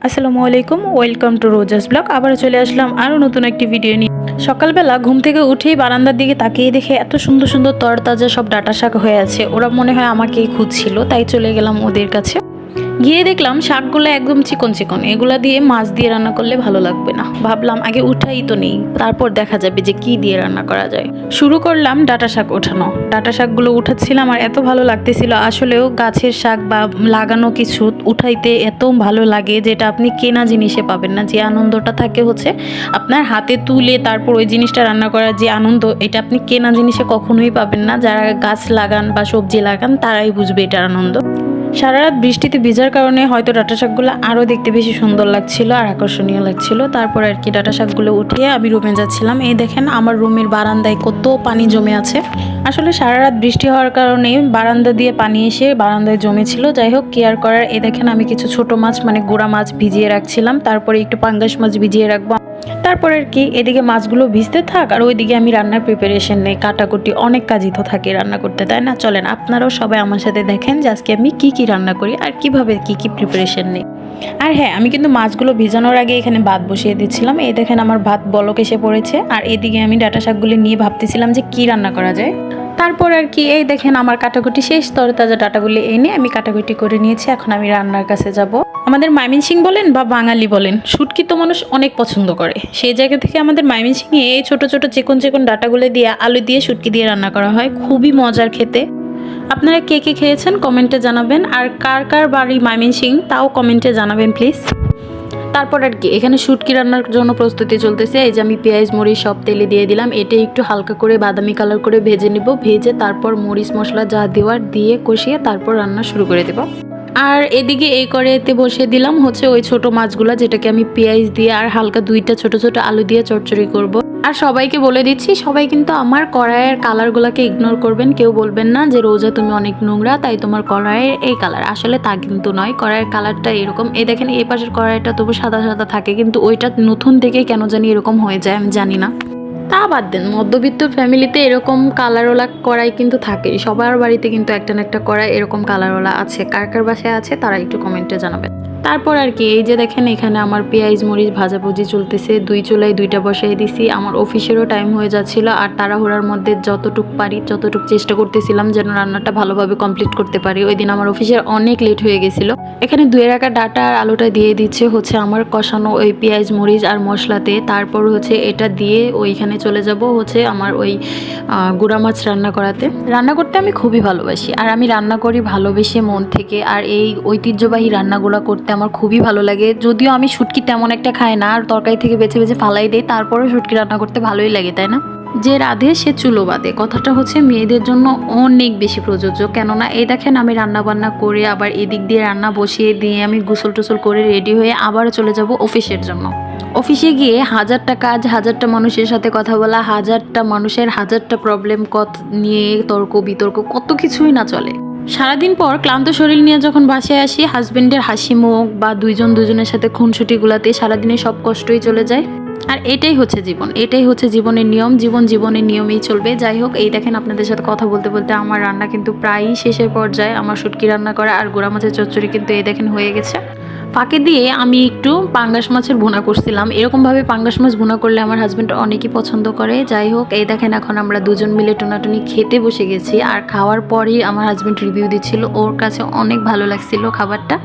আসসালামু আলাইকুম, welcome to রোজাস blog. আবার চলে আসলাম আরও নতুন একটি ভিডিও নিয়ে। সকালবেলা ঘুম থেকে উঠেই বারান্দার দিকে তাকিয়ে দেখে এত সুন্দর সুন্দর তরতাজা সব ডাটা শাক হয়ে আছে। ওরা মনে হয় আমাকেই খুঁজছিল, তাই চলে গেলাম ওদের কাছে। গিয়ে দেখলাম শাকগুলো একদম চিকন চিকন। এগুলা দিয়ে মাছ দিয়ে রান্না করলে ভালো লাগবে না। ভাবলাম আগে উঠাই তো নেই, তারপর দেখা যাবে যে কি দিয়ে রান্না করা যায়। শুরু করলাম ডাটা শাক ওঠানো। ডাটা শাকগুলো উঠাচ্ছিলাম আর এত ভালো লাগতেছিল, আসলেও গাছের শাক বা লাগানো কিছু উঠাইতে এত ভালো লাগে যেটা আপনি কেনা জিনিসে পাবেন না। যে আনন্দটা থাকে হচ্ছে আপনার হাতে তুলে তারপর ওই জিনিসটা রান্না করার যে আনন্দ, এটা আপনি কেনা জিনিসে কখনোই পাবেন না। যারা গাছ লাগান বা সবজি লাগান, তারাই বুঝবে এটার আনন্দ। সারা রাত বৃষ্টিতে ভিজার কারণে হয়তো ডাটা শাকগুলো আরও দেখতে বেশি সুন্দর লাগছিল আর আকর্ষণীয় লাগছিল। তারপর আর কি ডাটা শাকগুলো উঠিয়ে আমি রুমে যাচ্ছিলাম। এই দেখেন আমার রুমের বারান্দায় কত পানি জমে আছে। আসলে সারা রাত বৃষ্টি হওয়ার কারণে বারান্দা দিয়ে পানি এসে বারান্দায় জমেছিল। যাই হোক, কেয়ার করার এ দেখেন আমি কিছু ছোট মাছ মানে গোড়া মাছ ভিজিয়ে রাখছিলাম। তারপরে একটু পাঙ্গাস মাছ ভিজিয়ে রাখব। তারপর আর কি, এদিকে মাছগুলো ভিজতে থাক আর ওইদিকে আমি রান্নার প্রিপারেশন নেই। কাটাকুটি অনেক কাজই তো থাকে রান্না করতে, তাই না? চলেন, আপনারাও সবাই আমার সাথে দেখেন যে আজকে আমি কি কি রান্না করি আর কীভাবে কি কি প্রিপারেশন নেই। আর হ্যাঁ আমি কিন্তু মাছগুলো ভিজানোর আগে এখানে ভাত বসিয়ে দিচ্ছিলাম। এই দেখেন আমার ভাত বলক এসে পড়েছে। আর এদিকে আমি ডাটা শাকগুলি নিয়ে ভাবতেছিলাম যে কি রান্না করা যায়। তারপর আর কি, এই দেখেন আমার কাটাকুটি শেষ, তরতাজা ডাটাগুলি এনে আমি কাটাকুটি করে নিয়েছি, এখন আমি রান্নার কাছে যাব। আমাদের মাইমিনসিং বলেন বা বাঙালি বলেন, শুটকি তো মানুষ অনেক পছন্দ করে। সেই জায়গা থেকে আমাদের মাইমিনসিংয়ে এই ছোট ছোট চিকন চিকন ডাটাগুলো দিয়ে আলু দিয়ে শুটকি দিয়ে রান্না করা হয়, খুবই মজার খেতে। আপনারা কে কে খেয়েছেন কমেন্টে জানাবেন, আর কার কার বাড়ি মাইমিনসিং তাও কমেন্টে জানাবেন, প্লিজ। তারপর আর কি, এখানে শুটকি রান্নার জন্য প্রস্তুতি চলতেছে, এই যে আমি পেঁয়াজ, মরিচ সব তেলে দিয়ে দিলাম এটা একটু হালকা করে বাদামি কালার করে ভেজে নিব, ভেজে তারপর মরিচ মশলা যা দেওয়ার দিয়ে কষিয়ে তারপর রান্না শুরু করে দেবো আর এদিকে এই কড়াইতে বসিয়ে দিলাম হচ্ছে ওই ছোট মাছগুলো, যেটাকে আমি পেঁয়াজ দিয়ে আর হালকা দুইটা ছোট ছোট আলু দিয়ে চচ্চড়ি করব। আর সবাইকে বলে দিচ্ছি, সবাই কিন্তু আমার কড়াইয়ের কালারগুলোকে ইগনোর করবেন। কেউ বলবেন না যে, রোজা তুমি অনেক নোংরা, তাই তোমার কড়াইয়ের এই কালার। আসলে তা কিন্তু নয়, কড়াইয়ের কালারটা এরকম। এই দেখেন, এই পাশের কড়াইটা তবু সাদা সাদা থাকে, কিন্তু ওইটা নতুন থেকে কেন জানি এরকম হয়ে যায়, আমি জানি না। তা বাদ দেন, মধ্যবিত্ত ফ্যামিলিতে এরকম কালারওয়ালা কড়াই কিন্তু থাকে। সবার বাড়িতে কিন্তু একটা না একটা কড়াই এরকম কালারওয়ালা আছে। কার কার বাসায় আছে, তারা একটু কমেন্টে জানাবেন। তারপর আর কি, এই যে দেখেন এখানে আমার পেঁয়াজ, মরিচ, ভাজাভুজি চলতেছে। দুই চুলাই দুইটা বসাই দিছি। আমার অফিসেরও টাইম হয়ে যাচ্ছিল আর তাড়াহুড়ার মধ্যে যতটুক পারি, যতটুক চেষ্টা করতেছিলাম যেন রান্নাটা ভালোভাবে কমপ্লিট করতে পারি। ওই দিন আমার অফিসের অনেক লেট হয়ে গেছিল। এখানে দুই রাখা ডাটা আর আলুটা দিয়ে দিচ্ছে হচ্ছে আমার কষানো ওই পেঁয়াজ, মরিচ আর মশলাতে। তারপর হচ্ছে এটা দিয়ে ওইখানে চলে যাব হচ্ছে আমার ওই গুঁড়া মাছ রান্না করাতে। রান্না করতে আমি খুবই ভালোবাসি। আর আমি রান্না করি ভালোবেসে মন থেকে। আর এই ঐতিহ্যবাহী রান্নাগুলো করতে আমার খুবই ভালো লাগে। যদিও আমি শুটকি তেমন একটা খাই না, আর তরকারি থেকে বেছে বেছে ফালাই দেই তারপরেও শুটকি রান্না করতে ভালোই লাগে, তাই না? যে রাধে, সে চুলো বাদে। কথাটা হচ্ছে মেয়েদের জন্য অনেক বেশি প্রযোজ্য। কেননা এই দেখেন আমি রান্না বান্না করে আবার এদিক দিয়ে রান্না বসিয়ে দিয়ে আমি গোসল টোসল করে রেডি হয়ে আবার চলে যাব অফিসের জন্য। অফিসে গিয়ে হাজারটা কাজ, হাজারটা মানুষের সাথে কথা বলা, হাজারটা মানুষের হাজারটা প্রবলেম কত নিয়ে তর্ক, বিতর্ক, কত কিছুই না চলে। সারাদিন পর ক্লান্ত শরীর নিয়ে যখন বাসায় আসি হাজব্যান্ডের হাসি মুখ বা দুইজন দুজনের সাথে খুনসুটিগুলাতে সারাদিনে সব কষ্টই চলে যায়। আর এটাই হচ্ছে জীবন, এটাই হচ্ছে জীবনের নিয়ম, জীবন জীবনের নিয়মেই চলবে। যাই হোক, এই দেখেন আপনাদের সাথে কথা বলতে বলতে আমার রান্না কিন্তু প্রায়ই শেষের পর্যায়ে, আমার শুটকি রান্না করা আর গোড়া মাছের চচ্চড়ি কিন্তু এই দেখেন হয়ে গেছে। ফাঁকে দিয়ে আমি একটু পাঙ্গাস মাছের ভুনা করছিলাম। এরকমভাবে পাঙ্গাস মাছ ভুনা করলে আমার হাজব্যান্ড অনেকই পছন্দ করে। যাই হোক, এই দেখেন এখন আমরা দুজন মিলে টোনাটুনি খেতে বসে গেছি। আর খাওয়ার পরই আমার হাজব্যান্ড রিভিউ দিচ্ছিল, ওর কাছে অনেক ভালো লাগছিল খাবারটা।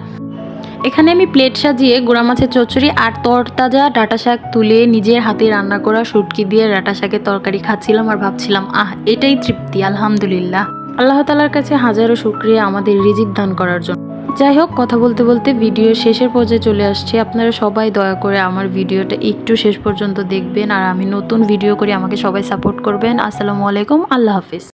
এখানে আমি প্লেট সাজিয়ে গোড়া মাছের চচ্চড়ি আর তরতাজা ডাটা শাক তুলে নিজের হাতে রান্না করা শুটকি দিয়ে ডাটা শাকের তরকারি খাচ্ছিলাম আর ভাবছিলাম, আহ, এটাই তৃপ্তি, আলহামদুলিল্লাহ। আল্লাহ তালার কাছে হাজারো শুক্রিয়া আমাদের রিজিক দান করার জন্য। যাই হোক, কথা বলতে বলতে ভিডিও শেষের পর্যায়ে চলে আসছে। আপনারা সবাই দয়া করে আমার ভিডিওটা একটু শেষ পর্যন্ত দেখবেন। আর আমি নতুন ভিডিও করি, আমাকে সবাই সাপোর্ট করবেন। আসসালামু আলাইকুম, আল্লাহ হাফিজ।